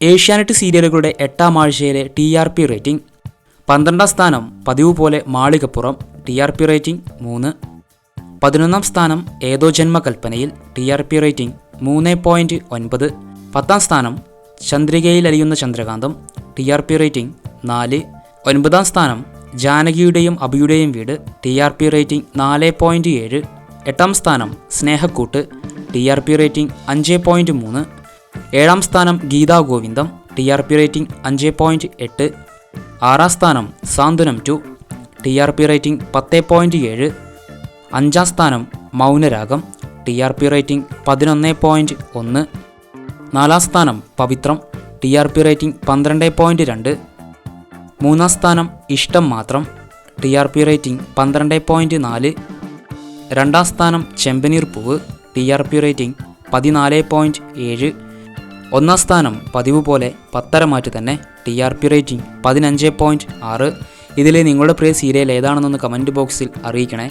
ഏഷ്യാനെറ്റ് സീരിയലുകളുടെ എട്ടാം ആഴ്ചയിലെ T R P rating. പന്ത്രണ്ടാം സ്ഥാനം പതിവ് പോലെ Malikappuram T R P rating മൂന്ന്. പതിനൊന്നാം സ്ഥാനം ഏതോ ജന്മകൽപ്പനയിൽ ടി ആർ പി റേറ്റിംഗ് മൂന്ന് പോയിന്റ് ഒൻപത്. പത്താം സ്ഥാനം ചന്ദ്രികയിൽ അലിയുന്ന ചന്ദ്രകാന്തം ടി ആർ പി റേറ്റിംഗ് നാല്. ഒൻപതാം സ്ഥാനം ജാനകിയുടെയും അബിയുടെയും വീട് ടി ആർ പി റേറ്റിംഗ് നാല് പോയിന്റ് ഏഴ്. എട്ടാം സ്ഥാനം Snehakkoottu T R P rating അഞ്ച് പോയിന്റ് മൂന്ന്. ഏഴാം സ്ഥാനം Geetha Govindam T R P rating അഞ്ച് പോയിന്റ് എട്ട്. ആറാം സ്ഥാനം Santhwanam two T R P rating പത്ത് പോയിന്റ് ഏഴ്. അഞ്ചാം സ്ഥാനം Mounaragam T R P rating പതിനൊന്ന് പോയിന്റ് ഒന്ന്. നാലാം സ്ഥാനം Pavithram T R P rating പന്ത്രണ്ട് പോയിന്റ് രണ്ട്. മൂന്നാം സ്ഥാനം ഇഷ്ടം മാത്രം ടി ആർ പി റേറ്റിംഗ് പന്ത്രണ്ട് പോയിന്റ് നാല്. രണ്ടാം സ്ഥാനം ചെമ്പനീർ പൂവ് ടി ആർ പി റേറ്റിംഗ് പതിനാല് പോയിന്റ് ഏഴ്. ഒന്നാം സ്ഥാനം പതിവ് പോലെ പത്തര മാറ്റി തന്നെ ടി ആർ പി റേറ്റിംഗ് പതിനഞ്ച് പോയിന്റ് ആറ്. ഇതിലെ നിങ്ങളുടെ പ്രിയ സീരിയൽ ഏതാണെന്നൊന്ന് കമന്റ് ബോക്സിൽ അറിയിക്കണേ.